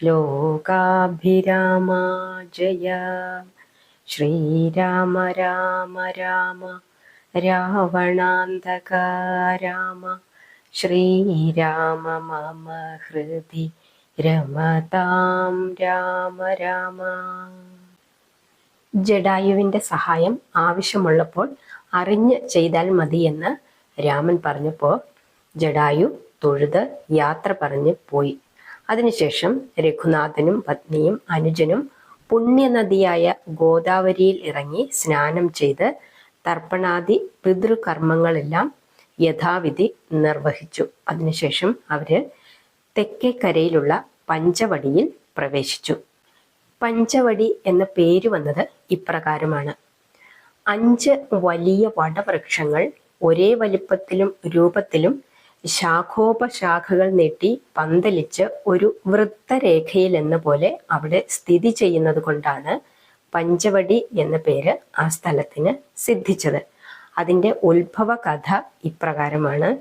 ലോകാഭിരാമ ജയ ശ്രീരാമ രാമ രാമ രാവണാന്തക രാമ ശ്രീരാമ മമ ഹൃദി രമതാം രാമ രാമ ജഡായുവിന്റെ സഹായം ആവശ്യമുള്ളപ്പോൾ അറിഞ്ഞ് ചെയ്താൽ മതിയെന്ന് രാമൻ പറഞ്ഞപ്പോൾ ജഡായു തൊഴുത് യാത്ര പറഞ്ഞ് പോയി. അതിനുശേഷം രഘുനാഥനും പത്നിയും അനുജനും പുണ്യനദിയായ ഗോദാവരിയിൽ ഇറങ്ങി സ്നാനം ചെയ്ത് തർപ്പണാദി പിതൃകർമ്മങ്ങളെല്ലാം യഥാവിധി നിർവഹിച്ചു. അതിനുശേഷം അവർ തെക്കേക്കരയിലുള്ള പഞ്ചവടിയിൽ പ്രവേശിച്ചു. പഞ്ചവടി എന്ന പേര് വന്നത് ഇപ്രകാരമാണ്. അഞ്ച് വലിയ വടവൃക്ഷങ്ങൾ ഒരേ വലിപ്പത്തിലും രൂപത്തിലും ശാഖോപശാഖകൾ നീട്ടി പന്തലിച്ച് ഒരു വൃത്തരേഖയിൽ എന്ന പോലെ അവിടെ സ്ഥിതി ചെയ്യുന്നത് കൊണ്ടാണ് പഞ്ചവടി എന്ന പേര് ആ സ്ഥലത്തിന് സിദ്ധിച്ചത്. അതിന്റെ ഉത്ഭവ കഥ ഇപ്രകാരമാണ്.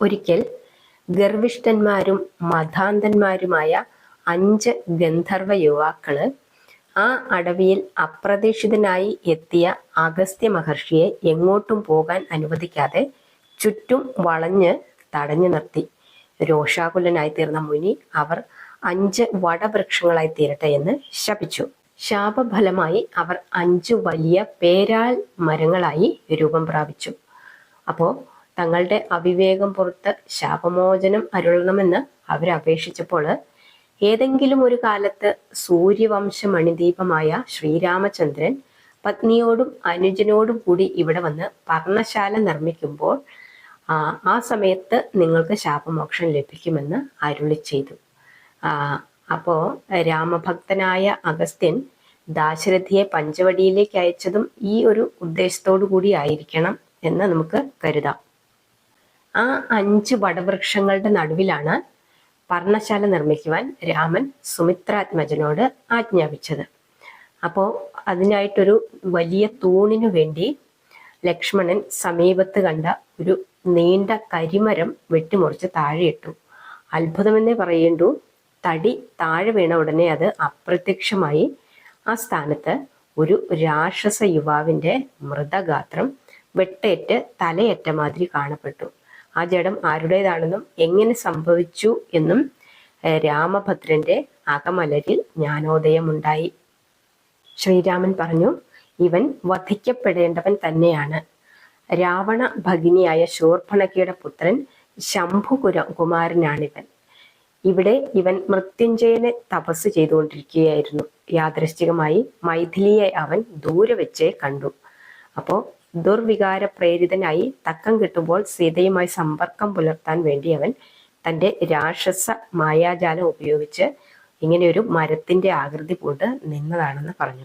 ഒരിക്കൽ ഗർവിഷ്ഠന്മാരും മതാന്തന്മാരുമായ അഞ്ച് ഗന്ധർവ യുവാക്കൾ ആ അടവിയിൽ അപ്രതീക്ഷിതനായി എത്തിയ അഗസ്ത്യ മഹർഷിയെ എങ്ങോട്ടും പോകാൻ അനുവദിക്കാതെ ചുറ്റും വളഞ്ഞ് തടഞ്ഞു നിർത്തി. രോഷാകുലനായി തീർന്ന മുനി അവർ അഞ്ച് വടവൃക്ഷങ്ങളായി തീരട്ടെ എന്ന് ശപിച്ചു. ശാപഫലമായി അവർ അഞ്ചു വലിയ പേരാൽ മരങ്ങളായി രൂപം പ്രാപിച്ചു. അപ്പോ തങ്ങളുടെ അവിവേകം പുറത്ത് ശാപമോചനം അരുളണമെന്ന് അവരപേക്ഷിച്ചപ്പോൾ ഏതെങ്കിലും ഒരു കാലത്ത് സൂര്യവംശ മണിദീപമായ ശ്രീരാമചന്ദ്രൻ പത്നിയോടും അനുജനോടും കൂടി ഇവിടെ വന്ന് പർണശാല നിർമ്മിക്കുമ്പോൾ ആ സമയത്ത് നിങ്ങൾക്ക് ശാപമോക്ഷം ലഭിക്കുമെന്ന് അരുളി ചെയ്തു. അപ്പോൾ രാമഭക്തനായ അഗസ്ത്യൻ ദാശരഥിയെ പഞ്ചവടിയിലേക്ക് അയച്ചതും ഈ ഒരു ഉദ്ദേശത്തോടു കൂടി ആയിരിക്കണം എന്ന് നമുക്ക് കരുതാം. ആ അഞ്ച് വടവൃക്ഷങ്ങളുടെ നടുവിലാണ് പർണശാല നിർമ്മിക്കുവാൻ രാമൻ സുമിത്രാത്മജനോട് ആജ്ഞാപിച്ചത്. അപ്പോൾ അതിനായിട്ടൊരു വലിയ തൂണിനു വേണ്ടി ലക്ഷ്മണൻ സമീപത്ത് കണ്ട ഒരു നീണ്ട കരിമരം വെട്ടിമുറിച്ച് താഴെയിട്ടു. അത്ഭുതമെന്നേ പറയേണ്ടു. തടി താഴെ വീണ ഉടനെ അത് അപ്രത്യക്ഷമായി. ആ സ്ഥാനത്ത് ഒരു രാക്ഷസ യുവാവിന്റെ മൃതഗാത്രം വെട്ടേറ്റ് തലയറ്റ മാതിരി കാണപ്പെട്ടു. ആ ജഡം ആരുടേതാണെന്നും എങ്ങനെ സംഭവിച്ചു എന്നും രാമഭദ്രന്റെ അകമലരിൽ ജ്ഞാനോദയമുണ്ടായി. ശ്രീരാമൻ പറഞ്ഞു ഇവൻ വധിക്കപ്പെടേണ്ടവൻ തന്നെയാണ്. രാവണ ഭഗിനിയായ ശൂർഭണക്കിയുടെ പുത്രൻ ശംഭുകുര കുമാരനാണിവൻ ഇവിടെ ഇവൻ മൃത്യുഞ്ജയനെ തപസ് ചെയ്തുകൊണ്ടിരിക്കുകയായിരുന്നു. യാദൃശ്ചികമായി മൈഥിലിയെ അവൻ ദൂരെ വെച്ചേ കണ്ടു. അപ്പോ ദുർവികാര പ്രേരിതനായി തക്കം കിട്ടുമ്പോൾ സീതയുമായി സമ്പർക്കം പുലർത്താൻ വേണ്ടി അവൻ തന്റെ രാക്ഷസ മായാജാലം ഉപയോഗിച്ച് ഇങ്ങനെയൊരു മരത്തിന്റെ ആകൃതി പൂണ്ട് നിന്നതാണെന്ന് പറഞ്ഞു.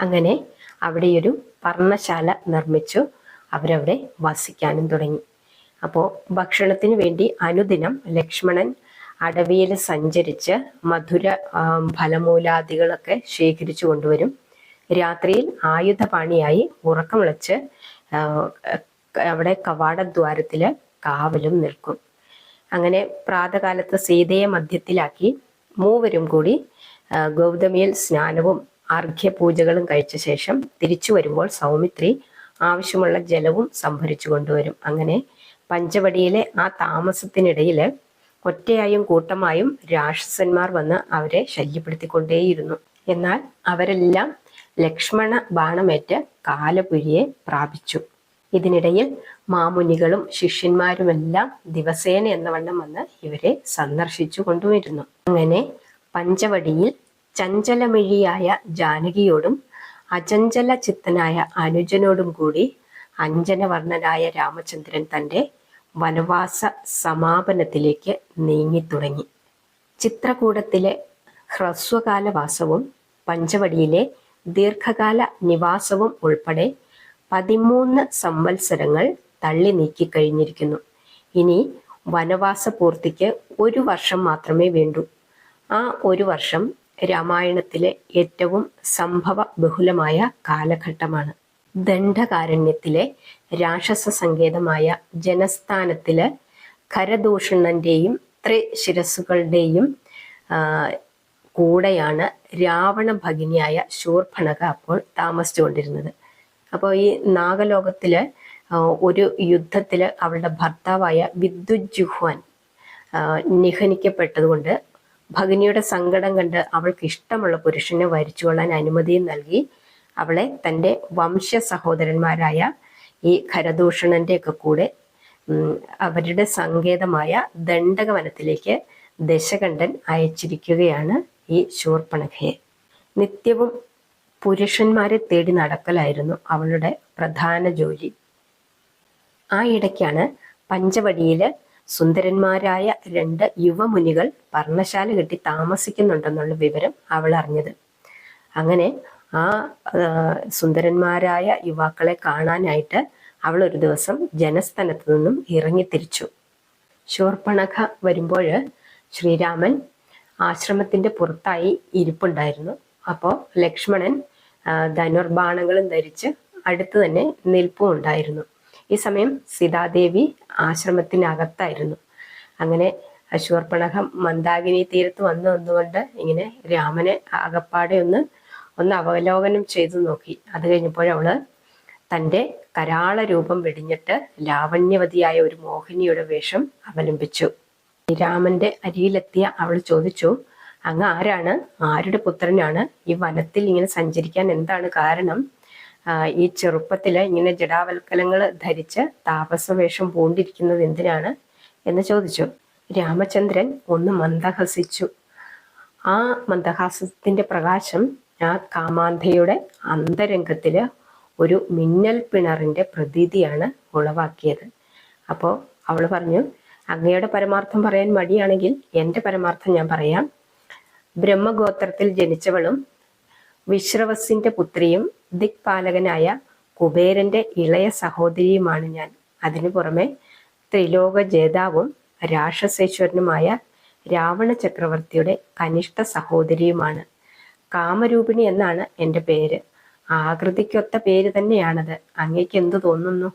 അങ്ങനെ അവിടെയൊരു പർണശാല നിർമ്മിച്ചു. അവരവിടെ വസിക്കാനും തുടങ്ങി. അപ്പോൾ ഭക്ഷണത്തിന് വേണ്ടി അനുദിനം ലക്ഷ്മണൻ അടവിയിൽ സഞ്ചരിച്ച് മധുര ഫലമൂലാദികളൊക്കെ ശേഖരിച്ചു കൊണ്ടുവരും. രാത്രിയിൽ ആയുധപാണിയായി ഉറക്കമിളച്ച് അവിടെ കവാടദ്വാരത്തിൽ കാവലും നിൽക്കും. അങ്ങനെ പ്രാതകാലത്ത് സീതയെ മധ്യത്തിലാക്കി മൂവരും കൂടി ഗൗതമിയിൽ സ്നാനവും അർഘ്യപൂജകളും കഴിച്ച ശേഷം തിരിച്ചു വരുമ്പോൾ സൗമിത്രി ആവശ്യമുള്ള ജലവും സംഭരിച്ചു കൊണ്ടുവരും. അങ്ങനെ പഞ്ചവടിയിലെ ആ താമസത്തിനിടയിൽ ഒറ്റയായും കൂട്ടമായും രാക്ഷസന്മാർ വന്ന് അവരെ ശല്യപ്പെടുത്തിക്കൊണ്ടേയിരുന്നു. എന്നാൽ അവരെല്ലാം ലക്ഷ്മണ ബാണമേറ്റ് കാലപുരിയെ പ്രാപിച്ചു. ഇതിനിടയിൽ മാമുനികളും ശിഷ്യന്മാരുമെല്ലാം ദിവസേന എന്നവണ്ണം വന്ന് ഇവരെ സന്ദർശിച്ചു കൊണ്ടുവരുന്നു. അങ്ങനെ പഞ്ചവടിയിൽ ചഞ്ചലമിഴിയായ ജാനകിയോടും അചഞ്ചല ചിത്തനായ അനുജനോടും കൂടി അഞ്ജനവർണനായ രാമചന്ദ്രൻ തന്റെ വനവാസ സമാപനത്തിലേക്ക് നീങ്ങിത്തുടങ്ങി. ചിത്രകൂടത്തിലെ ഹ്രസ്വകാലവാസവും പഞ്ചവടിയിലെ ദീർഘകാല നിവാസവും ഉൾപ്പെടെ പതിമൂന്ന് സംവത്സരങ്ങൾ തള്ളി നീക്കി കഴിഞ്ഞിരിക്കുന്നു. ഇനി വനവാസ പൂർത്തിക്ക് ഒരു വർഷം മാത്രമേ വേണ്ടൂ. ആ ഒരു വർഷം രാമായണത്തിലെ ഏറ്റവും സംഭവ ബഹുലമായ കാലഘട്ടമാണ്. ദണ്ഡകാരണ്യത്തിലെ രാക്ഷസ സങ്കേതമായ ജനസ്ഥാനത്തിൽ കരദൂഷണന്റെയും ത്രിശിരസുകളുടെയും കൂടെയാണ് രാവണ ഭഗിനിയായ ശൂർഭണക അപ്പോൾ താമസിച്ചുകൊണ്ടിരുന്നത്. അപ്പോൾ ഈ നാഗലോകത്തിൽ ഒരു യുദ്ധത്തിൽ അവളുടെ ഭർത്താവായ വിദ്യുജുഹ്വാൻ നിഹനിക്കപ്പെട്ടതുകൊണ്ട് ഭഗിനിയുടെ സങ്കടം കണ്ട് അവൾക്ക് ഇഷ്ടമുള്ള പുരുഷനെ വരിച്ചുകൊള്ളാൻ അനുമതിയും നൽകി. അവളെ തന്റെ വംശ സഹോദരന്മാരായ ഈ ഖരദൂഷണന്റെ ഒക്കെ കൂടെ അവരുടെ സങ്കേതമായ ദണ്ഡകവനത്തിലേക്ക് ദശകണ്ഠൻ അയച്ചിരിക്കുകയാണ് ഈ ശൂർപ്പണഖയെ. നിത്യവും പുരുഷന്മാരെ തേടി നടക്കലായിരുന്നു അവളുടെ പ്രധാന ജോലി. ആ ഇടയ്ക്കാണ് പഞ്ചവടിയിൽ സുന്ദരന്മാരായ രണ്ട് യുവമുനികൾ പർണശാല കെട്ടി താമസിക്കുന്നുണ്ടെന്നുള്ള വിവരം അവൾ അറിഞ്ഞത്. അങ്ങനെ ആ സുന്ദരന്മാരായ യുവാക്കളെ കാണാനായിട്ട് അവൾ ഒരു ദിവസം ജനസ്ഥലത്തു നിന്നും ഇറങ്ങിത്തിരിച്ചു ശൂർപ്പണഖ വരുമ്പോൾ ശ്രീരാമൻ ആശ്രമത്തിന്റെ പുറത്തായി ഇരിപ്പുണ്ടായിരുന്നു. അപ്പോൾ ലക്ഷ്മണൻ ധനുർബാണങ്ങളും ധരിച്ച് അടുത്ത് തന്നെ നിൽപ്പും ഉണ്ടായിരുന്നു ഈ സമയം സീതാദേവി ആശ്രമത്തിനകത്തായിരുന്നു. അങ്ങനെ അശ്വർപ്പണകം മന്ദാകിനി തീരത്ത് വന്നു വന്നുകൊണ്ട് ഇങ്ങനെ രാമനെ ആകപ്പാടെ ഒന്ന് ഒന്ന് അവലോകനം ചെയ്തു നോക്കി. അത് കഴിഞ്ഞപ്പോഴവൾ തന്റെ കരാള രൂപം വെടിഞ്ഞിട്ട് ലാവണ്യവതിയായ ഒരു മോഹിനിയുടെ വേഷം അവലംബിച്ചു. രാമന്റെ അരിയിലെത്തിയ അവൾ ചോദിച്ചു അങ്ങ് ആരാണ്? ആരുടെ പുത്രനാണ്? ഈ വനത്തിൽ ഇങ്ങനെ സഞ്ചരിക്കാൻ എന്താണ് കാരണം? ഈ ചെറുപ്പത്തിൽ ഇങ്ങനെ ജടാവൽക്കലങ്ങൾ ധരിച്ച് താപസവേഷം പൂണ്ടിരിക്കുന്നത് എന്തിനാണ് എന്ന് ചോദിച്ചു. രാമചന്ദ്രൻ ഒന്ന് മന്ദഹസിച്ചു. ആ മന്ദഹാസത്തിന്റെ പ്രകാശം ആ കാമാന്ധയുടെ അന്തരംഗത്തിൽ ഒരു മിന്നൽ പിണറിന്റെ പ്രതീതിയാണ് ഉളവാക്കിയത്. അപ്പോൾ അവൾ പറഞ്ഞു അങ്ങയുടെ പരമാർത്ഥം പറയാൻ മടിയാണെങ്കിൽ എന്റെ പരമാർത്ഥം ഞാൻ പറയാം. ബ്രഹ്മഗോത്രത്തിൽ ജനിച്ചവളും വിശ്രവസിന്റെ പുത്രിയും ദിക്പാലകനായ കുബേരന്റെ ഇളയ സഹോദരിയുമാണ് ഞാൻ. അതിനു പുറമെ ത്രിലോക ജേതാവും രാക്ഷസേശ്വരനുമായ രാവണ ചക്രവർത്തിയുടെ കനിഷ്ഠ സഹോദരിയുമാണ്. കാമരൂപിണി എന്നാണ് എന്റെ പേര്. ആകൃതിക്കൊത്ത പേര് തന്നെയാണത്. അങ്ങേക്ക് എന്തു തോന്നുന്നു?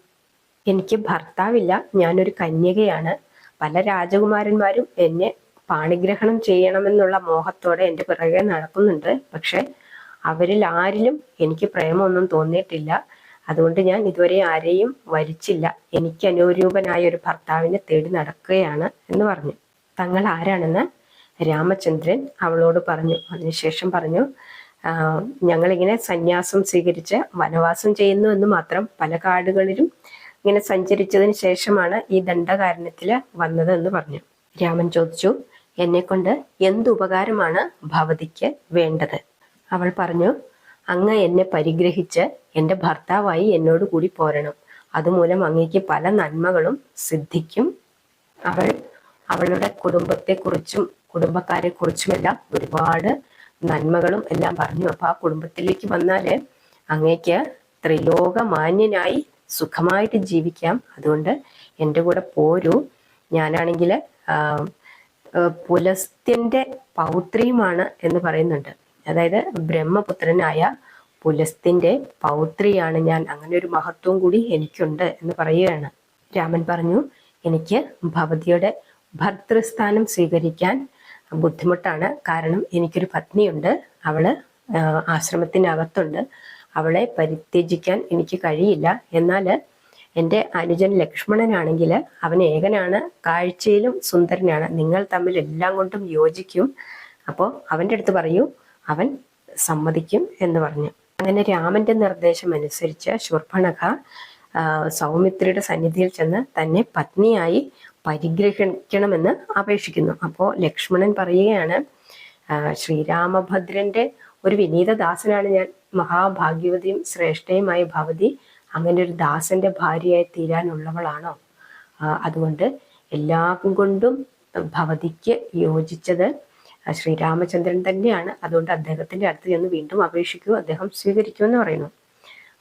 എനിക്ക് ഭർത്താവില്ല. ഞാനൊരു കന്യകയാണ്. പല രാജകുമാരന്മാരും എന്നെ പാണിഗ്രഹണം ചെയ്യണമെന്നുള്ള മോഹത്തോടെ എന്റെ പിറകെ നടക്കുന്നുണ്ട്. പക്ഷെ അവരിൽ ആരിലും എനിക്ക് പ്രേമമൊന്നും തോന്നിയിട്ടില്ല. അതുകൊണ്ട് ഞാൻ ഇതുവരെ ആരെയും വരിച്ചില്ല. എനിക്ക് അനുരൂപനായ ഒരു ഭർത്താവിനെ തേടി നടക്കുകയാണ് എന്ന് പറഞ്ഞു. തങ്ങൾ ആരാണെന്ന് രാമചന്ദ്രൻ അവളോട് പറഞ്ഞു. അതിനുശേഷം പറഞ്ഞു ഞങ്ങളിങ്ങനെ സന്യാസം സ്വീകരിച്ച് വനവാസം ചെയ്യുന്നു എന്ന് മാത്രം പല കാടുകളിലും ഇങ്ങനെ സഞ്ചരിച്ചതിന് ശേഷമാണ് ഈ ദണ്ഡകാരണത്തിൽ വന്നത് എന്ന് പറഞ്ഞു. രാമൻ ചോദിച്ചു എന്നെ കൊണ്ട് എന്തുപകാരമാണ് ഭവതിക്ക് വേണ്ടത്? അവൾ പറഞ്ഞു അങ്ങ് എന്നെ പരിഗ്രഹിച്ച് എന്റെ ഭർത്താവായി എന്നോട് കൂടി പോരണം. അതുമൂലം അങ്ങയ്ക്ക് പല നന്മകളും സിദ്ധിക്കും. അവൾ അവളുടെ കുടുംബത്തെക്കുറിച്ചും കുടുംബക്കാരെ കുറിച്ചുമെല്ലാം ഒരുപാട് നന്മകളും എല്ലാം പറഞ്ഞു. അപ്പൊ ആ കുടുംബത്തിലേക്ക് വന്നാൽ അങ്ങയ്ക്ക് ത്രിലോക സുഖമായിട്ട് ജീവിക്കാം. അതുകൊണ്ട് എന്റെ കൂടെ പോരൂ. ഞാനാണെങ്കിൽ പുലസ്ത്യന്റെ പൗത്രിയുമാണ് എന്ന് പറയുന്നുണ്ട്. അതായത് ബ്രഹ്മപുത്രനായ പുലസ്തിന്റെ പൗത്രിയാണ് ഞാൻ. അങ്ങനെ ഒരു മഹത്വം കൂടി എനിക്കുണ്ട് എന്ന് പറയുകയാണ്. രാമൻ പറഞ്ഞു എനിക്ക് ഭവതിയുടെ ഭർത്തൃസ്ഥാനം സ്വീകരിക്കാൻ ബുദ്ധിമുട്ടാണ്. കാരണം എനിക്കൊരു പത്നിയുണ്ട്. അവൾ ആശ്രമത്തിനകത്തുണ്ട്. അവളെ പരിത്യജിക്കാൻ എനിക്ക് കഴിയില്ല. എന്നാൽ എന്റെ അനുജൻ ലക്ഷ്മണനാണെങ്കിൽ അവൻ ഏകനാണ് കാഴ്ചയിലും സുന്ദരനാണ്. നിങ്ങൾ തമ്മിൽ എല്ലാം കൊണ്ടും യോജിക്കും. അപ്പോൾ അവന്റെ അടുത്ത് പറയൂ അവൻ സമ്മതിക്കും എന്ന് പറഞ്ഞു. അങ്ങനെ രാമന്റെ നിർദ്ദേശം അനുസരിച്ച് ശൂർഭണഖ സൗമിത്രിയുടെ സന്നിധിയിൽ ചെന്ന് തന്നെ പത്നിയായി പരിഗ്രഹിക്കണമെന്ന് അപേക്ഷിക്കുന്നു. അപ്പോൾ ലക്ഷ്മണൻ പറയുകയാണ് ശ്രീരാമഭദ്രന്റെ ഒരു വിനീത ദാസനാണ് ഞാൻ. മഹാഭാഗ്യവതിയും ശ്രേഷ്ഠയുമായ ഭവതി അങ്ങനെ ഒരു ദാസന്റെ ഭാര്യയായി തീരാനുള്ളവളാണോ? അതുകൊണ്ട് എല്ലാ കൊണ്ടും ഭവതിക്ക് യോജിച്ചത് ശ്രീരാമചന്ദ്രൻ തന്നെയാണ്. അതുകൊണ്ട് അദ്ദേഹത്തിന്റെ അടുത്ത് ചെന്ന് വീണ്ടും അപേക്ഷിക്കൂ. അദ്ദേഹം സ്വീകരിക്കുമെന്ന് പറയുന്നു.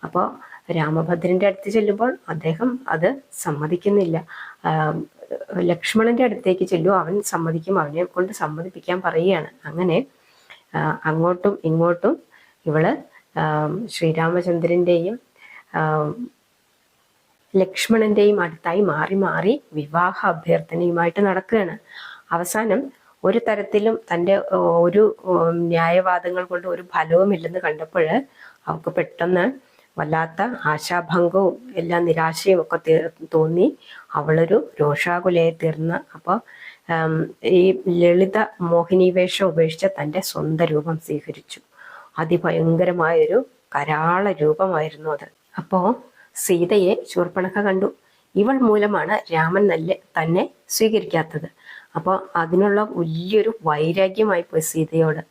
അപ്പോൾ രാമഭദ്രന്റെ അടുത്ത് ചെല്ലുമ്പോൾ അദ്ദേഹം അത് സമ്മതിക്കുന്നില്ല. ലക്ഷ്മണന്റെ അടുത്തേക്ക് ചെല്ലു. അവൻ സമ്മതിക്കും. അവനെ കൊണ്ട് സമ്മതിപ്പിക്കാൻ പറയുകയാണ്. അങ്ങനെ അങ്ങോട്ടും ഇങ്ങോട്ടും ഇവൾ ശ്രീരാമചന്ദ്രന്റെയും ലക്ഷ്മണന്റെയും അടുത്തായി മാറി മാറി വിവാഹ അഭ്യർത്ഥനയുമായിട്ട് നടക്കുകയാണ്. അവസാനം ഒരു തരത്തിലും തന്റെ ഒരു ന്യായവാദങ്ങൾ കൊണ്ട് ഒരു ഫലവുമില്ലെന്ന് കണ്ടപ്പോൾ അവൾക്ക് പെട്ടെന്ന് വല്ലാത്ത ആശാഭംഗവും എല്ലാ നിരാശയും ഒക്കെ തോന്നി. അവളൊരു രോഷാകുലയെ തീർന്ന്. അപ്പോൾ ഈ ലളിത മോഹിനിവേഷം ഉപേക്ഷിച്ച് തന്റെ സ്വന്തം രൂപം സ്വീകരിച്ചു. അതിഭയങ്കരമായൊരു കരാള രൂപമായിരുന്നു അത്. അപ്പോൾ സീതയെ ചൂർപ്പണക്ക കണ്ടു. ഇവൾ മൂലമാണ് രാമൻ നല്ല തന്നെ സ്വീകരിക്കാത്തത്. അപ്പോൾ അതിനുള്ള വലിയൊരു വൈരാഗ്യമായി പോയി സീതയോട്.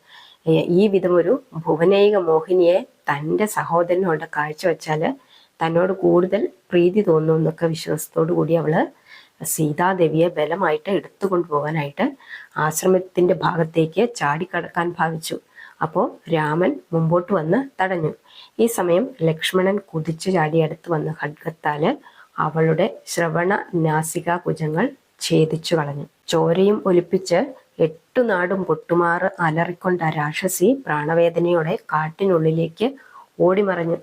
ഈ വിധം ഒരു ഭുവനൈക മോഹിനിയെ തന്റെ സഹോദരനോട് കാഴ്ചവെച്ചാൽ തന്നോട് കൂടുതൽ പ്രീതി തോന്നും എന്നൊക്കെ വിശ്വാസത്തോടു കൂടി അവൾ സീതാദേവിയെ ബലമായിട്ട് എടുത്തു കൊണ്ടുപോകാനായിട്ട് ആശ്രമത്തിന്റെ ഭാഗത്തേക്ക് ചാടിക്കടക്കാൻ ഭാവിച്ചു. അപ്പോൾ രാമൻ മുമ്പോട്ട് വന്ന് തടഞ്ഞു. ഈ സമയം ലക്ഷ്മണൻ കുതിച്ചു ചാടി അടുത്ത് വന്ന് ഖഡ്ഗത്താൽ അവളുടെ ശ്രവണ നാസിക കുജങ്ങൾ ഛേദിച്ചു കളഞ്ഞു. ചോരയും ഒലിപ്പിച്ച് എട്ടു നാടും പൊട്ടുമാറ് അലറിക്കൊണ്ട രാക്ഷസി പ്രാണവേദനയോടെ കാട്ടിനുള്ളിലേക്ക് ഓടിമറഞ്ഞു.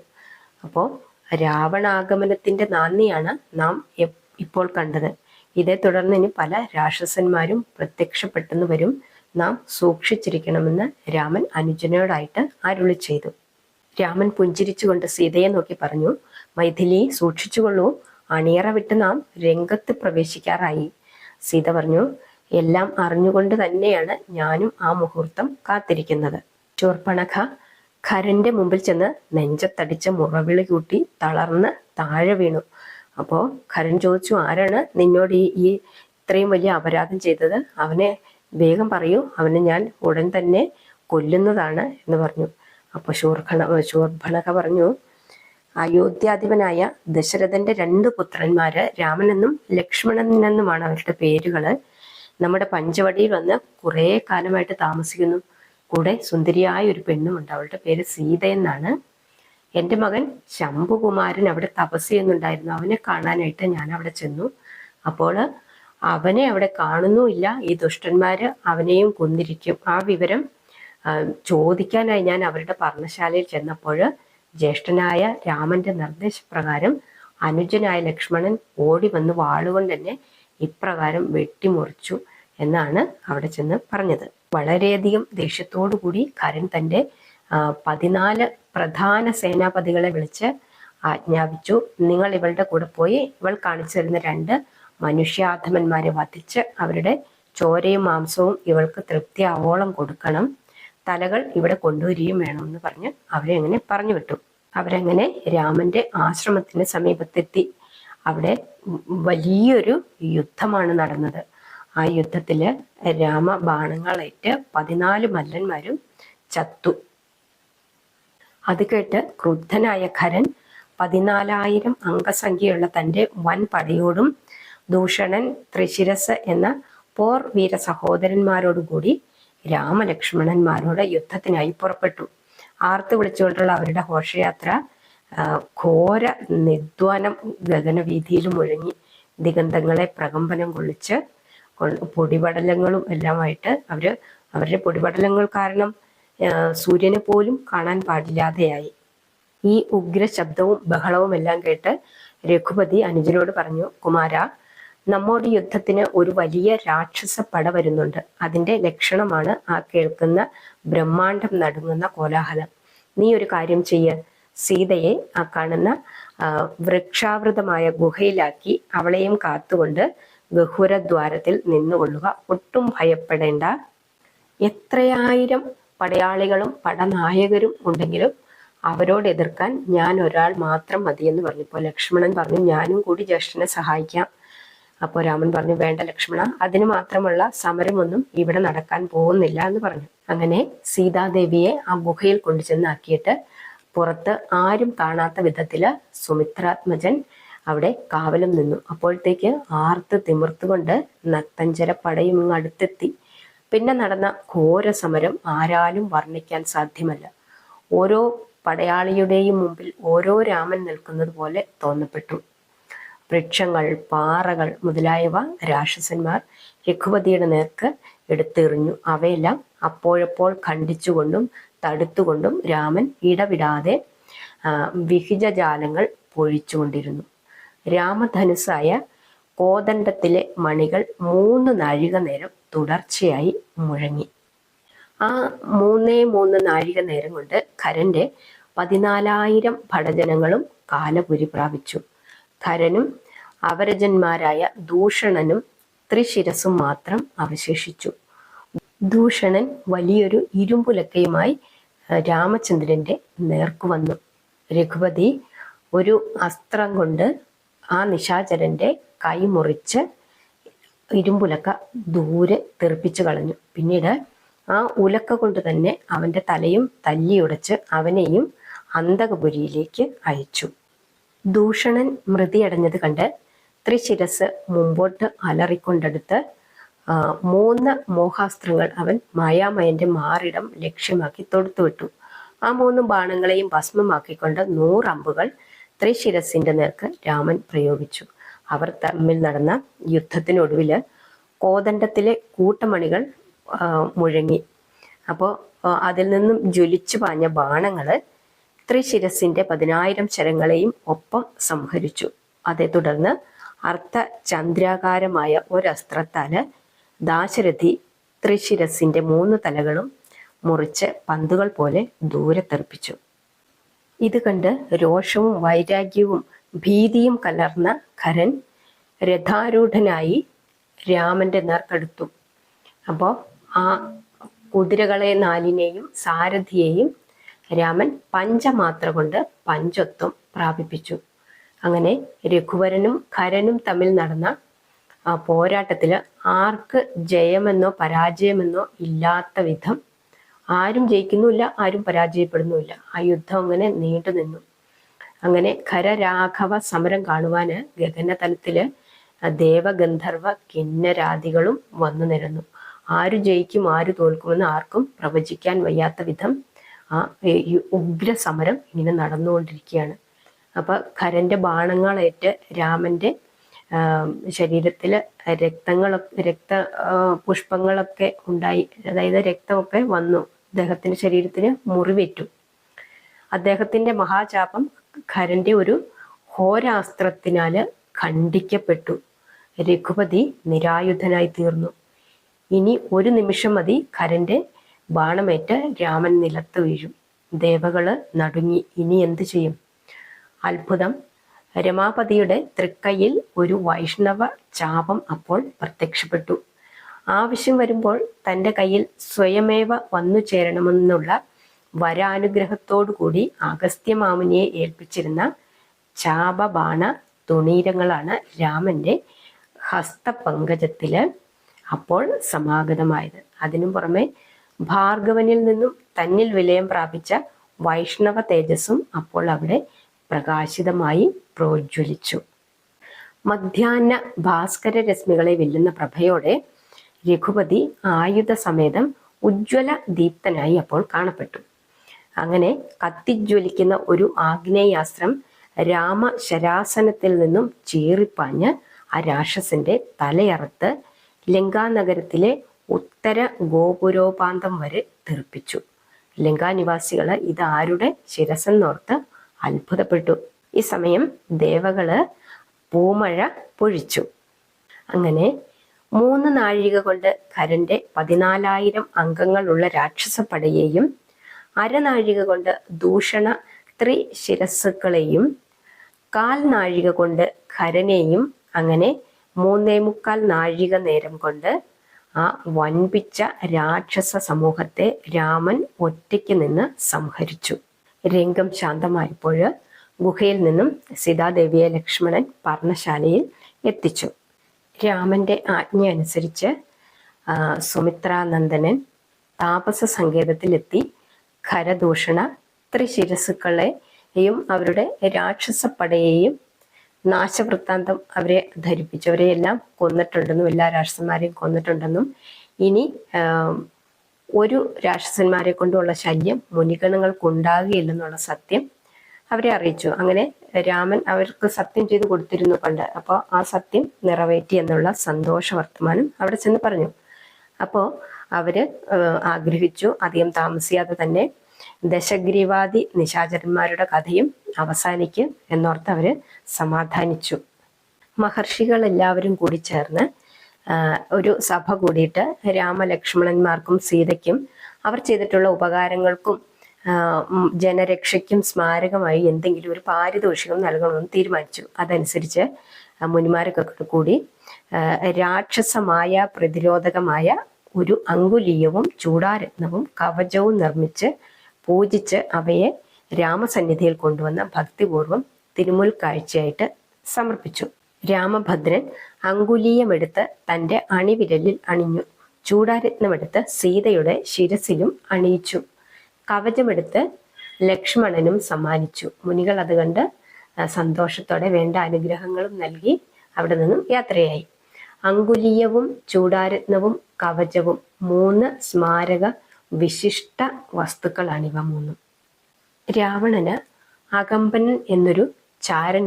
അപ്പോൾ രാവണാഗമനത്തിന്റെ നാന്ദിയാണ് നാം ഇപ്പോൾ കണ്ടത്. ഇതേ തുടർന്ന് ഇനി പല രാക്ഷസന്മാരും പ്രത്യക്ഷപ്പെട്ടെന്ന് വരും. നാം സൂക്ഷിച്ചിരിക്കണമെന്ന് രാമൻ അനുജനോടായിട്ട് അരുളി ചെയ്തു. രാമൻ പുഞ്ചിരിച്ചുകൊണ്ട് സീതയെ നോക്കി പറഞ്ഞു മൈഥിലി സൂക്ഷിച്ചുകൊള്ളൂ. അണിയറ വിട്ട് നാം രംഗത്ത് പ്രവേശിക്കാറായി. സീത പറഞ്ഞു എല്ലാം അറിഞ്ഞുകൊണ്ട് തന്നെയാണ് ഞാനും ആ മുഹൂർത്തം കാത്തിരിക്കുന്നത്. ചൂർപ്പണഖ ഖരന്റെ മുമ്പിൽ ചെന്ന് നെഞ്ചത്തടിച്ച മുറവിളി കൂട്ടി തളർന്ന് താഴെ വീണു. അപ്പോ ഖരൻ ചോദിച്ചു ആരാണ് നിന്നോട് ഈ ഈ ഇത്രയും വലിയ അപരാധം ചെയ്തത്? അവനെ വേഗം പറയൂ അവനെ ഞാൻ ഉടൻ തന്നെ കൊല്ലുന്നതാണ് എന്ന് പറഞ്ഞു. അപ്പൊ ശൂർഖണ ശൂർഭണക പറഞ്ഞു അയോധ്യാധിപനായ ദശരഥന്റെ രണ്ട് പുത്രന്മാര് രാമനെന്നും ലക്ഷ്മണനെന്നുമാണ് അവരുടെ പേരുകൾ. നമ്മുടെ പഞ്ചവടിയിൽ വന്ന് കുറേ കാലമായിട്ട് താമസിക്കുന്നു. കൂടെ സുന്ദരിയായ ഒരു പെണ്ണുമുണ്ട്. അവളുടെ പേര് സീത എന്നാണ്. എന്റെ മകൻ ശംഭുകുമാരൻ അവിടെ തപസ് ചെയ്യുന്നുണ്ടായിരുന്നു. അവനെ കാണാനായിട്ട് ഞാൻ അവിടെ ചെന്നു. അപ്പോൾ അവനെ അവിടെ കാണുന്നുമില്ല ഈ ദുഷ്ടന്മാര് അവനെയും കൊന്നിരിക്കും. ആ വിവരം ചോദിക്കാനായി ഞാൻ അവരുടെ പർണശാലയിൽ ചെന്നപ്പോൾ ജ്യേഷ്ഠനായ രാമന്റെ നിർദ്ദേശപ്രകാരം അനുജനായ ലക്ഷ്മണൻ ഓടി വന്ന് വാളുകൊണ്ട് തന്നെ ഇപ്രകാരം വെട്ടിമുറിച്ചു എന്നാണ് അവിടെ ചെന്ന് പറഞ്ഞത്. വളരെയധികം കൂടി കരൻ തന്റെ പതിനാല് പ്രധാന സേനാപതികളെ വിളിച്ച് ആജ്ഞാപിച്ചു. നിങ്ങൾ ഇവളുടെ കൂടെ പോയി ഇവൾ കാണിച്ചു തരുന്ന രണ്ട് മനുഷ്യാധമന്മാരെ വധിച്ച് അവരുടെ ചോരയും മാംസവും ഇവൾക്ക് തൃപ്തിയാവോളം കൊടുക്കണം. തലകൾ ഇവിടെ കൊണ്ടുവരികയും വേണമെന്ന് പറഞ്ഞ് അവരെ അങ്ങനെ പറഞ്ഞു വിട്ടു. അവരങ്ങനെ രാമന്റെ ആശ്രമത്തിന് സമീപത്തെത്തി. അവിടെ വലിയൊരു യുദ്ധമാണ് നടന്നത്. ആ യുദ്ധത്തിൽ രാമ ബാണങ്ങളേറ്റ് പതിനാല് മല്ലന്മാരും ചത്തു. അത് കേട്ട് ക്രുദ്ധനായ ഖരൻ പതിനാലായിരം അംഗസംഖ്യയുള്ള തന്റെ വൻ പടയോടും ദൂഷണൻ ത്രിശിരസ് എന്ന പോർ വീര സഹോദരന്മാരോടുകൂടി രാമലക്ഷ്മണന്മാരോട് യുദ്ധത്തിനായി പുറപ്പെട്ടു. ആർത്ത് വിളിച്ചുകൊണ്ടുള്ള അവരുടെ ഘോഷയാത്ര ഘോര നിധ്വാനം ഗഗനവീതിയിൽ മുഴങ്ങി ദിഗന്ധങ്ങളെ പ്രകമ്പനം കൊള്ളിച്ച് പൊടിപടലങ്ങളും എല്ലാമായിട്ട് അവർ അവരുടെ പൊടിപടലങ്ങൾ കാരണം സൂര്യനെ പോലും കാണാൻ പാടില്ലാതെയായി. ഈ ഉഗ്ര ശബ്ദവും ബഹളവും എല്ലാം കേട്ട് രഘുപതി അനുജനോട് പറഞ്ഞു കുമാര നമ്മോട് യുദ്ധത്തിന് ഒരു വലിയ രാക്ഷസ പട വരുന്നുണ്ട്. അതിന്റെ ലക്ഷണമാണ് ആ കേൾക്കുന്ന ബ്രഹ്മാണ്ടം നടുങ്ങുന്ന കോലാഹലം. നീ ഒരു കാര്യം ചെയ്യ. സീതയെ ആ കാണുന്ന വൃക്ഷാവൃതമായ ഗുഹയിലാക്കി അവളെയും കാത്തുകൊണ്ട് ഗഹുരദ്വാരത്തിൽ നിന്നുകൊള്ളുക. ഒട്ടും ഭയപ്പെടേണ്ട. എത്രയായിരം പടയാളികളും പടനായകരും ഉണ്ടെങ്കിലും അവരോട് എതിർക്കാൻ ഞാൻ ഒരാൾ മാത്രം മതിയെന്ന് പറഞ്ഞപ്പോൾ ലക്ഷ്മണൻ പറഞ്ഞു ഞാനും കൂടി ജ്യേഷ്ഠനെ സഹായിക്കാം. അപ്പോൾ രാമൻ പറഞ്ഞു വേണ്ട ലക്ഷ്മണ അതിന് മാത്രമുള്ള സമരമൊന്നും ഇവിടെ നടക്കാൻ പോകുന്നില്ല എന്ന് പറഞ്ഞു. അങ്ങനെ സീതാദേവിയെ ആ ഗുഹയിൽ കൊണ്ടുചെന്നാക്കിയിട്ട് പുറത്ത് ആരും കാണാത്ത വിധത്തിൽ സുമിത്രാത്മജൻ അവിടെ കാവലും നിന്നു. അപ്പോഴത്തേക്ക് ആർത്ത് തിമിർത്തുകൊണ്ട് നത്തഞ്ചര പടയും ഇങ്ങ് അടുത്തെത്തി. പിന്നെ നടന്ന ഘോര സമരം ആരാലും വർണിക്കാൻ സാധ്യമല്ല. ഓരോ പടയാളിയുടെയും മുമ്പിൽ ഓരോ രാമൻ നിൽക്കുന്നത് പോലെ തോന്നപ്പെട്ടു. വൃക്ഷങ്ങൾ പാറകൾ മുതലായവ രാക്ഷസന്മാർ രഘുപതിയുടെ നേർക്ക് എടുത്തെറിഞ്ഞു. അവയെല്ലാം അപ്പോഴപ്പോൾ ഖണ്ഡിച്ചുകൊണ്ടും തടുത്തുകൊണ്ടും രാമൻ ഇടവിടാതെ വിഹിജജാലങ്ങൾ പൊഴിച്ചുകൊണ്ടിരുന്നു. രാമധനുസായ കോദണ്ഡത്തിലെ മണികൾ മൂന്ന് നാഴിക നേരം തുടർച്ചയായി മുഴങ്ങി. ആ മൂന്നേ മൂന്ന് നാഴിക നേരം കൊണ്ട് ഖരന്റെ പതിനാലായിരം ഭടജനങ്ങളും കാലപുരി പ്രാപിച്ചു. ഖരനും അവരജന്മാരായ ദൂഷണനും ത്രിശിരസും മാത്രം അവശേഷിച്ചു. ദൂഷണൻ വലിയൊരു ഇരുമ്പുലക്കയുമായി രാമചന്ദ്രന്റെ നേർക്കു വന്നു. രഘുപതി ഒരു അസ്ത്രം കൊണ്ട് ആ നിശാചരന്റെ കൈ മുറിച്ച് ഇരുമ്പുലക്ക ദൂരെ തെറിപ്പിച്ചു കളഞ്ഞു. പിന്നീട് ആ ഉലക്ക കൊണ്ട് തന്നെ അവന്റെ തലയും തല്ലിയുടച്ച് അവനെയും അന്തകപുരിയിലേക്ക് അയച്ചു. ദൂഷണൻ മൃതിയടഞ്ഞത് കണ്ട് ത്രിശിരസ് മുമ്പോട്ട് അലറിക്കൊണ്ടെടുത്ത് മൂന്ന് മോഹാസ്ത്രങ്ങൾ അവൻ മായാമയന്റെ മാറിടം ലക്ഷ്യമാക്കി തൊടുത്തുവിട്ടു. ആ മൂന്ന് ബാണങ്ങളെയും ഭസ്മമാക്കിക്കൊണ്ട് നൂറമ്പുകൾ ത്രിശിരസിന്റെ നേർക്ക് രാമൻ പ്രയോഗിച്ചു. അവർ തമ്മിൽ നടന്ന യുദ്ധത്തിനൊടുവിൽ കോദണ്ഡത്തിലെ കൂട്ടമണികൾ മുഴങ്ങി. അപ്പോൾ അതിൽ നിന്നും ജ്വലിച്ചു പാഞ്ഞ ബാണങ്ങൾ ത്രിശിരസിന്റെ പതിനായിരം ശരങ്ങളെയും ഒപ്പം സംഹരിച്ചു. അതേ തുടർന്ന് അർത്ഥ ചന്ദ്രാകാരമായ ഒരസ്ത്രത്താൽ ദാശരഥി ത്രിശിരസിന്റെ മൂന്ന് തലകളും മുറിച്ച് പന്തുകൾ പോലെ ദൂരെ തെറിപ്പിച്ചു ഇത് കണ്ട് രോഷവും വൈരാഗ്യവും ഭീതിയും കലർന്ന ഖരൻ രഥാരൂഢനായി രാമന്റെ നേർക്കെടുത്തു. അപ്പോൾ ആ കുതിരകളെ നാലിനെയും സാരഥിയെയും രാമൻ പഞ്ചമാത്ര കൊണ്ട് പഞ്ചത്വം പ്രാപിപ്പിച്ചു. അങ്ങനെ രഘുവരനും ഖരനും തമ്മിൽ നടന്ന പോരാട്ടത്തിൽ ആർക്ക് ജയമെന്നോ പരാജയമെന്നോ ഇല്ലാത്ത വിധം ആരും ജയിക്കുന്നുമില്ല ആരും പരാജയപ്പെടുന്നുമില്ല. ആ യുദ്ധം അങ്ങനെ നീണ്ടു നിന്നു. അങ്ങനെ ഖരരാഘവ സമരം കാണുവാന് ഗഗനതലത്തിൽ ദേവഗന്ധർവ കിന്നരാദികളും വന്നു നിരന്നു. ആര് ജയിക്കും ആര് തോൽക്കുമെന്ന് ആർക്കും പ്രവചിക്കാൻ വയ്യാത്ത വിധം ആ ഉഗ്ര സമരം ഇങ്ങനെ നടന്നുകൊണ്ടിരിക്കുകയാണ്. അപ്പൊ കരന്റെ ബാണങ്ങളേറ്റ് രാമന്റെ ശരീരത്തിൽ രക്തങ്ങളൊക്കെ രക്ത പുഷ്പങ്ങളൊക്കെ ഉണ്ടായി അതായത് രക്തമൊക്കെ വന്നു. അദ്ദേഹത്തിന്റെ ശരീരത്തിന് മുറിവേറ്റു. അദ്ദേഹത്തിന്റെ മഹാചാപം ഖരന്റെ ഒരു ഹോരാസ്ത്രത്തിനാല് ഖണ്ഡിക്കപ്പെട്ടു. രഘുപതി നിരായുധനായി തീർന്നു. ഇനി ഒരു നിമിഷം മതി ഖരന്റെ ബാണമേറ്റ് രാമൻ നിലത്ത് വീഴും. ദേവകൾ നടുങ്ങി. ഇനി എന്ത് ചെയ്യും? അത്ഭുതം. രമാപതിയുടെ തൃക്കൈയിൽ ഒരു വൈഷ്ണവ ചാപം അപ്പോൾ പ്രത്യക്ഷപ്പെട്ടു. ആവശ്യം വരുമ്പോൾ തന്റെ കയ്യിൽ സ്വയമേവ വന്നു ചേരണമെന്നുള്ള വരാനുഗ്രഹത്തോടുകൂടി അഗസ്ത്യമാമുനിയെ ഏൽപ്പിച്ചിരുന്ന ചാപബാണ തുണീരങ്ങളാണ് രാമന്റെ ഹസ്തപങ്കജത്തിൽ അപ്പോൾ സമാഗതമായത്. അതിനു പുറമെ ഭാർഗവനിൽ നിന്നും തന്നിൽ വിലയം പ്രാപിച്ച വൈഷ്ണവ തേജസ്സും അപ്പോൾ അവിടെ പ്രകാശിതമായി പ്രോജ്വലിച്ചു. മധ്യാഹ്ന ഭാസ്കര രശ്മികളെ വെല്ലുന്ന പ്രഭയോടെ രഘുപതി ആയുധ സമേതം ഉജ്ജ്വല ദീപ്തനായി അപ്പോൾ കാണപ്പെട്ടു. അങ്ങനെ കത്തിജ്വലിക്കുന്ന ഒരു ആഗ്നേയാസ്ത്രം രാമശരാസനത്തിൽ നിന്നും ചീറിപ്പാഞ്ഞ് ആ രാക്ഷസന്റെ തലയറുത്ത് ലങ്കാനഗരത്തിലെ ഉത്തര ഗോപുരോപാന്തം വരെ തെറിപ്പിച്ചു. ലങ്കാനിവാസികൾ ഇതാരുടെ ശിരസെന്നോർത്ത് അത്ഭുതപ്പെട്ടു. ഈ സമയം ദേവകൾ പൂമഴ പൊഴിച്ചു. അങ്ങനെ മൂന്ന് നാഴിക കൊണ്ട് കരന്റെ പതിനാലായിരം അംഗങ്ങളുള്ള രാക്ഷസപ്പടയെയും അരനാഴിക കൊണ്ട് ദൂഷണ ത്രിശിരസ്സുക്കളെയും കാൽ നാഴിക കൊണ്ട് ഖരനെയും അങ്ങനെ മൂന്നേ മുക്കാൽ നാഴിക നേരം കൊണ്ട് ആ വൻപിച്ച രാക്ഷസ സമൂഹത്തെ രാമൻ ഒറ്റയ്ക്ക് നിന്ന് സംഹരിച്ചു. രംഗം ശാന്തമായപ്പോൾ ഗുഹയിൽ നിന്നും സീതാദേവിയെ ലക്ഷ്മണൻ പർണശാലയിൽ എത്തിച്ചു. രാമന്റെ ആജ്ഞ അനുസരിച്ച് സുമിത്രാനന്ദനൻ താപസ സങ്കേതത്തിലെത്തി ഖരദൂഷണ ത്രിശിരസുക്കളെയും അവരുടെ രാക്ഷസപ്പടയെയും നാശവൃത്താന്തം അവരെ ധരിപ്പിച്ചു. അവരെയെല്ലാം കൊന്നിട്ടുണ്ടെന്നും എല്ലാ രാക്ഷസന്മാരെയും കൊന്നിട്ടുണ്ടെന്നും ഇനി ഒരു രാക്ഷസന്മാരെ കൊണ്ടുള്ള ശല്യം മുനിഗണങ്ങൾക്കുണ്ടാകുകയില്ലെന്നുള്ള സത്യം അവരെ അറിയിച്ചു. അങ്ങനെ രാമൻ അവർക്ക് സത്യം ചെയ്തു കൊടുത്തിരുന്നു പണ്ട്. അപ്പോൾ ആ സത്യം നിറവേറ്റി എന്നുള്ള സന്തോഷ വർത്തമാനം അവിടെ ചെന്ന് പറഞ്ഞു. അപ്പോൾ അവർ ആഗ്രഹിച്ചു. അധികം താമസിയാതെ തന്നെ ദശഗ്രീവാദി നിശാചരന്മാരുടെ കഥയും അവസാനിക്കും എന്നോർത്ത് അവർ സമാധാനിച്ചു. മഹർഷികൾ എല്ലാവരും കൂടി ചേർന്ന് ഒരു സഭ കൂടിയിട്ട് രാമലക്ഷ്മണന്മാർക്കും സീതയ്ക്കും അവർ ചെയ്തിട്ടുള്ള ഉപകാരങ്ങൾക്കും ജനരക്ഷയ്ക്കും സ്മാരകമായി എന്തെങ്കിലും ഒരു പാരിതോഷികം നൽകണമെന്ന് തീരുമാനിച്ചു. അതനുസരിച്ച് മുനിമാരൊക്കെ കൂടി രാക്ഷസമായ പ്രതിരോധകമായ ഒരു അങ്കുലീയവും ചൂടാരത്നവും കവചവും നിർമ്മിച്ച് പൂജിച്ച് അവയെ രാമസന്നിധിയിൽ കൊണ്ടുവന്ന ഭക്തിപൂർവം തിരുമുൽ കാഴ്ചയായിട്ട് സമർപ്പിച്ചു. രാമഭദ്രൻ അങ്കുലീയമെടുത്ത് തന്റെ അണിവിരലിൽ അണിഞ്ഞു. ചൂടാരത്നമെടുത്ത് സീതയുടെ ശിരസിലും അണിയിച്ചു. കവചമെടുത്ത് ലക്ഷ്മണനും സമ്മാനിച്ചു. മുനികൾ അത് കണ്ട് സന്തോഷത്തോടെ വേണ്ട അനുഗ്രഹങ്ങളും നൽകി അവിടെ നിന്നും യാത്രയായി. അങ്കുലീയവും ചൂടാരത്നവും കവചവും മൂന്ന് സ്മാരക വിശിഷ്ട വസ്തുക്കളാണ് ഇവ മൂന്നും. രാവണന് അകമ്പനൻ എന്നൊരു ചാരൻ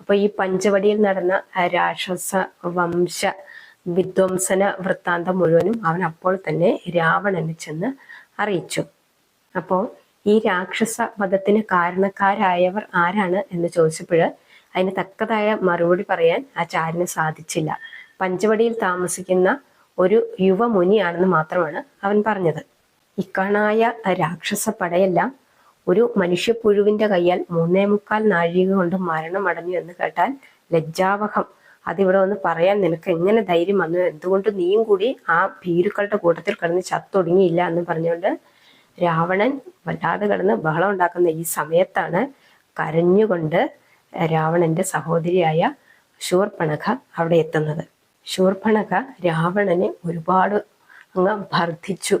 അപ്പൊ ഈ പഞ്ചവടിയിൽ നടന്ന രാക്ഷസ വംശ വിധ്വംസന വൃത്താന്തം മുഴുവനും അവൻ അപ്പോൾ തന്നെ രാവണന് ചെന്ന് അറിയിച്ചു. അപ്പോൾ ഈ രാക്ഷസ വധത്തിന് കാരണക്കാരായവർ ആരാണ് എന്ന് ചോദിച്ചപ്പോൾ അതിന് തക്കതായ മറുപടി പറയാൻ ആ ചാരന് സാധിച്ചില്ല. പഞ്ചവടിയിൽ താമസിക്കുന്ന ഒരു യുവമുനിയാണെന്ന് മാത്രമാണ് അവൻ പറഞ്ഞത്. ഇക്കണായ രാക്ഷസ പടയെല്ലാം ഒരു മനുഷ്യപ്പുഴുവിന്റെ കയ്യാൽ മൂന്നേ മുക്കാൽ നാഴിക കൊണ്ട് മരണം അടഞ്ഞു എന്ന് കേട്ടാൽ ലജ്ജാവഹം. അതിവിടെ ഒന്ന് പറയാൻ നിനക്ക് എങ്ങനെ ധൈര്യം വന്നു? എന്തുകൊണ്ട് നീയും കൂടി ആ ഭീരുക്കളുടെ കൂട്ടത്തിൽ കിടന്ന് ചത്തൊടുങ്ങിയില്ല എന്ന് പറഞ്ഞുകൊണ്ട് രാവണൻ വല്ലാതെ കിടന്ന് ബഹളം ഉണ്ടാക്കുന്ന ഈ സമയത്താണ് കരഞ്ഞുകൊണ്ട് രാവണന്റെ സഹോദരിയായ ശൂർപ്പണഖ അവിടെ എത്തുന്നത്. ശൂർപ്പണഖ രാവണനെ ഒരുപാട് അങ്ങ് ഭർദ്ദിച്ചു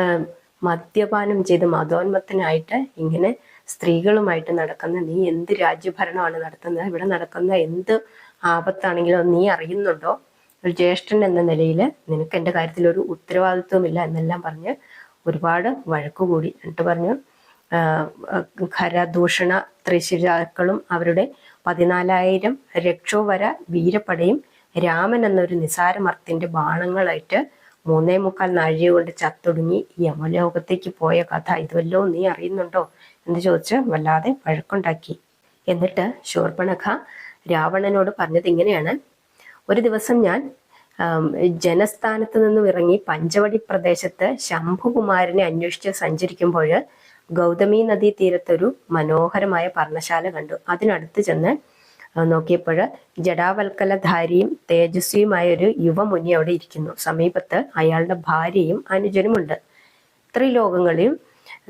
ആം, മദ്യപാനം ചെയ്ത് മതോന്മത്തനായിട്ട് ഇങ്ങനെ സ്ത്രീകളുമായിട്ട് നടക്കുന്ന നീ എന്ത് രാജ്യഭരണമാണ് നടത്തുന്നത്? ഇവിടെ നടക്കുന്ന എന്ത് ആപത്താണെങ്കിലും നീ അറിയുന്നുണ്ടോ? ഒരു ജ്യേഷ്ഠൻ എന്ന നിലയിൽ നിനക്ക് എന്റെ കാര്യത്തിൽ ഒരു ഉത്തരവാദിത്വമില്ല എന്നെല്ലാം പറഞ്ഞ് ഒരുപാട് വഴക്കുകൂടി എന്നിട്ട് പറഞ്ഞു. ഖരദൂഷണ ത്രിശിരാക്കളും അവരുടെ പതിനാലായിരം രക്ഷോവര വീരപ്പടയും രാമൻ എന്നൊരു നിസാരമർത്തിന്റെ ബാണങ്ങളായിട്ട് മൂന്നേ മുക്കാൽ നാഴിക കൊണ്ട് ചത്തൊടുങ്ങി യമലോകത്തേക്ക് പോയ കഥ ഇതുവല്ലോ നീ അറിയുന്നുണ്ടോ എന്ന് ചോദിച്ച് വല്ലാതെ വഴക്കുണ്ടാക്കി. എന്നിട്ട് ശൂർപ്പണഖ രാവണനോട് പറഞ്ഞത് ഇങ്ങനെയാണ്. ഒരു ദിവസം ഞാൻ ജനസ്ഥാനത്ത് നിന്നും ഇറങ്ങി പഞ്ചവടി പ്രദേശത്ത് ശംഭുകുമാരനെ അന്വേഷിച്ച് സഞ്ചരിക്കുമ്പോൾ ഗൗതമി നദീ തീരത്തൊരു മനോഹരമായ പർണശാല കണ്ടു. അതിനടുത്ത് ചെന്ന് നോക്കിയപ്പോൾ ജടാവൽക്കലധാരിയും തേജസ്വിയുമായ ഒരു യുവമുനി അവിടെ ഇരിക്കുന്നു. സമീപത്ത് അയാളുടെ ഭാര്യയും അനുജനുമുണ്ട്. ത്രിലോകങ്ങളിലും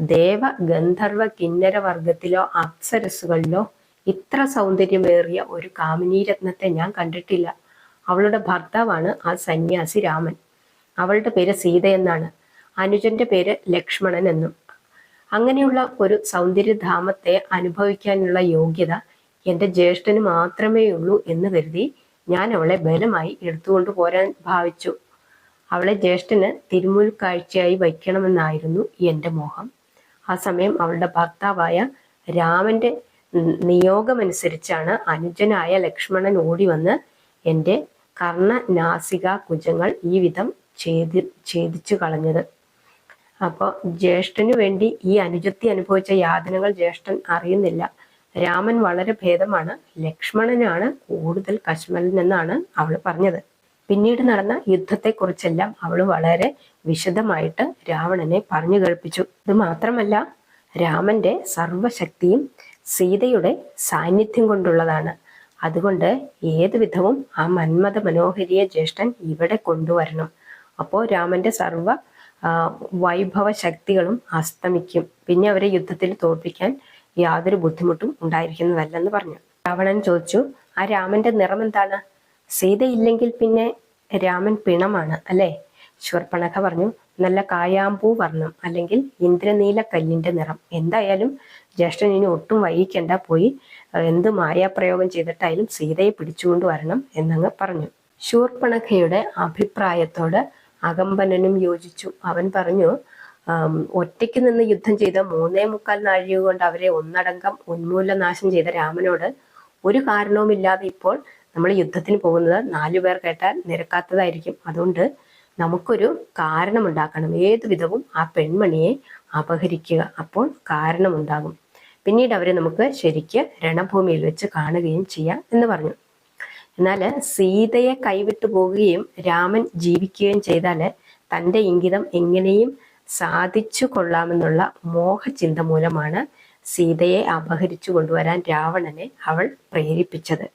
ദേവ ഗന്ധർവ കിന്നര വർഗത്തിലോ അപ്സരസുകളിലോ ഇത്ര സൗന്ദര്യമേറിയ ഒരു കാമിനീരത്നത്തെ ഞാൻ കണ്ടിട്ടില്ല. അവളുടെ ഭർത്താവാണ് ആ സന്യാസി രാമൻ. അവളുടെ പേര് സീത എന്നാണ്. അനുജന്റെ പേര് ലക്ഷ്മണൻ എന്നും. അങ്ങനെയുള്ള ഒരു സൗന്ദര്യധാമത്തെ അനുഭവിക്കാനുള്ള യോഗ്യത എന്റെ ജ്യേഷ്ഠന് മാത്രമേ ഉള്ളൂ എന്ന് കരുതി ഞാൻ അവളെ ബലമായി എടുത്തുകൊണ്ട് പോരാൻ ഭാവിച്ചു. അവളെ ജ്യേഷ്ഠന് തിരുമുൽ കാഴ്ചയായി വയ്ക്കണമെന്നായിരുന്നു എന്റെ മോഹം. ആ സമയം അവളുടെ ഭർത്താവായ രാമന്റെ നിയോഗമനുസരിച്ചാണ് അനുജനായ ലക്ഷ്മണൻ ഓടി വന്ന് എന്റെ കർണനാസിക കുജങ്ങൾ ഈ വിധം ഛേദി ഛേദിച്ചു കളഞ്ഞത്. അപ്പോൾ ജ്യേഷ്ഠനു വേണ്ടി ഈ അനുജത്തി അനുഭവിച്ച യാതനകൾ ജ്യേഷ്ഠൻ അറിയുന്നില്ല. രാമൻ വളരെ ഭേദമാണ്. ലക്ഷ്മണനാണ് കൂടുതൽ കശ്മലൻ എന്നാണ് അവൾ പറഞ്ഞത്. പിന്നീട് നടന്ന യുദ്ധത്തെക്കുറിച്ചെല്ലാം അവൾ വളരെ വിശദമായിട്ട് രാവണനെ പറഞ്ഞു കേൾപ്പിച്ചു. ഇത് മാത്രമല്ല രാമന്റെ സർവശക്തിയും സീതയുടെ സാന്നിധ്യം കൊണ്ടുള്ളതാണ്. അതുകൊണ്ട് ഏത് വിധവും ആ മന്മത മനോഹരിയെ ജ്യേഷ്ഠൻ ഇവിടെ കൊണ്ടുവരണം. അപ്പോൾ രാമന്റെ സർവ വൈഭവ ശക്തികളും അസ്തമിക്കും. പിന്നെ അവരെ യുദ്ധത്തിൽ തോൽപ്പിക്കാൻ യാതൊരു ബുദ്ധിമുട്ടും ഉണ്ടായിരിക്കുന്നതല്ലെന്ന് പറഞ്ഞു. രാവണൻ ചോദിച്ചു ആ രാമന്റെ നിറം എന്താണ്? സീതയില്ലെങ്കിൽ പിന്നെ രാമൻ പിണമാണ് അല്ലേ? ശൂർപ്പണഖ പറഞ്ഞു നല്ല കായാമ്പൂ വർണം അല്ലെങ്കിൽ ഇന്ദ്രനീല കല്ലിന്റെ നിറം. എന്തായാലും ജ്യേഷ്ഠൻ ഇനി ഒട്ടും വൈകിക്കണ്ട പോയി എന്ത് മായാപ്രയോഗം ചെയ്തിട്ടായാലും സീതയെ പിടിച്ചുകൊണ്ട് വരണം എന്നങ്ങ് പറഞ്ഞു. ശൂർപ്പണഖയുടെ അഭിപ്രായത്തോട് അകമ്പനനും യോജിച്ചു. അവൻ പറഞ്ഞു ഒറ്റയ്ക്ക് നിന്ന് യുദ്ധം ചെയ്ത് മൂന്നേ മുക്കാൽ നാഴിക കൊണ്ട് അവരെ ഒന്നടങ്കം ഉന്മൂലനാശം ചെയ്ത രാമനോട് ഒരു കാരണവുമില്ലാതെ ഇപ്പോൾ നമ്മൾ യുദ്ധത്തിന് പോകുന്നത് നാലു പേർ കേട്ടാൽ നിരക്കാത്തതായിരിക്കും. അതുകൊണ്ട് നമുക്കൊരു കാരണമുണ്ടാക്കണം. ഏതു വിധവും ആ പെൺമണിയെ അപഹരിക്കുക അപ്പോൾ കാരണമുണ്ടാകും. പിന്നീട് അവരെ നമുക്ക് ശരിക്ക് രണഭൂമിയിൽ വെച്ച് കാണുകയും ചെയ്യാം എന്ന് പറഞ്ഞു. എന്നാൽ സീതയെ കൈവിട്ടു പോകുകയും രാമൻ ജീവിക്കുകയും ചെയ്താൽ തന്റെ ഇംഗിതം എങ്ങനെയും സാധിച്ചു കൊള്ളാമെന്നുള്ള മോഹചിന്ത മൂലമാണ് സീതയെ അപഹരിച്ചു കൊണ്ടുവരാൻ രാവണനെ അവൾ പ്രേരിപ്പിച്ചത്.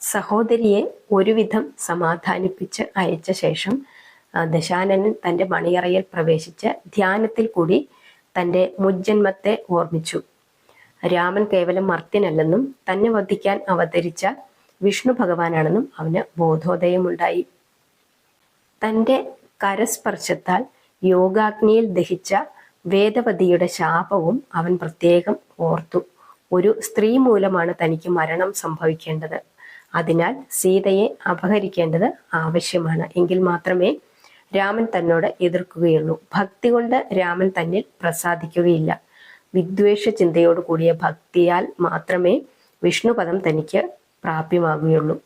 സഹോദരിയെ ഒരുവിധം സമാധാനിപ്പിച്ച് അയച്ച ശേഷം ദശാനനൻ തന്റെ മണിയറയിൽ പ്രവേശിച്ച് ധ്യാനത്തിൽ കൂടി തന്റെ മുജ്ജന്മത്തെ ഓർമ്മിച്ചു. രാമൻ കേവലം മർത്യനല്ലെന്നും തന്നെ വധിക്കാൻ അവതരിച്ച വിഷ്ണു ഭഗവാനാണെന്നും അവന് ബോധോദയമുണ്ടായി. തന്റെ കരസ്പർശത്താൽ യോഗാഗ്നിയിൽ ദഹിച്ച വേദവതിയുടെ ശാപവും അവൻ പ്രത്യേകം ഓർത്തു. ഒരു സ്ത്രീ മൂലമാണ് തനിക്ക് മരണം സംഭവിക്കേണ്ടത്. അതിനാൽ സീതയെ അപഹരിക്കേണ്ടത് ആവശ്യമാണ്. എങ്കിൽ മാത്രമേ രാമൻ തന്നോട് എതിർക്കുകയുള്ളൂ. ഭക്തി കൊണ്ട് രാമൻ തന്നിൽ പ്രസാദിക്കുകയില്ല. വിദ്വേഷ ചിന്തയോട് കൂടിയ ഭക്തിയാൽ മാത്രമേ വിഷ്ണുപദം തനിക്ക് പ്രാപ്യമാകുകയുള്ളൂ.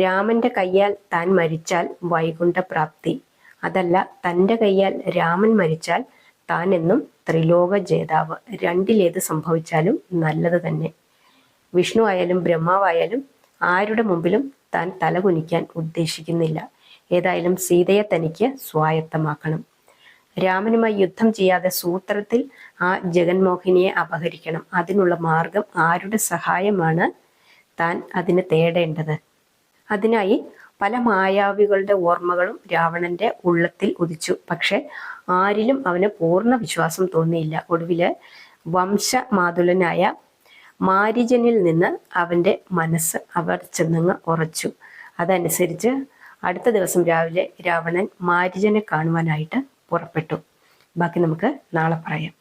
രാമന്റെ കയ്യാൽ താൻ മരിച്ചാൽ വൈകുണ്ഠ പ്രാപ്തി അതല്ല തന്റെ കയ്യാൽ രാമൻ മരിച്ചാൽ താൻ എന്നും ത്രിലോക ജേതാവ്. രണ്ടിലേത് സംഭവിച്ചാലും നല്ലത് തന്നെ. വിഷ്ണു ആയാലും ബ്രഹ്മാവായാലും ആരുടെ മുമ്പിലും താൻ തലകുനിക്കാൻ ഉദ്ദേശിക്കുന്നില്ല. ഏതായാലും സീതയെ തനിക്ക് സ്വായത്തമാക്കണം. രാമനുമായി യുദ്ധം ചെയ്യാതെ സൂത്രത്തിൽ ആ ജഗന്മോഹിനിയെ അപഹരിക്കണം. അതിനുള്ള മാർഗം ആരുടെ സഹായമാണ് താൻ അതിന് തേടേണ്ടത്? അതിനായി പല മായാവികളുടെ ഓർമ്മകളും രാവണന്റെ ഉള്ളത്തിൽ ഉദിച്ചു. പക്ഷെ ആരിലും അവന് പൂർണ വിശ്വാസം തോന്നിയില്ല. ഒടുവിൽ വംശമാതുലനായ മാരിജനിൽ നിന്ന് അവന്റെ മനസ്സ് അവർ ചെന്നങ്ങ് ഉറച്ചു. അതനുസരിച്ച് അടുത്ത ദിവസം രാവിലെ രാവണൻ മാരിജനെ കാണുവാനായിട്ട് പുറപ്പെട്ടു. ബാക്കി നമുക്ക് നാളെ പറയാം.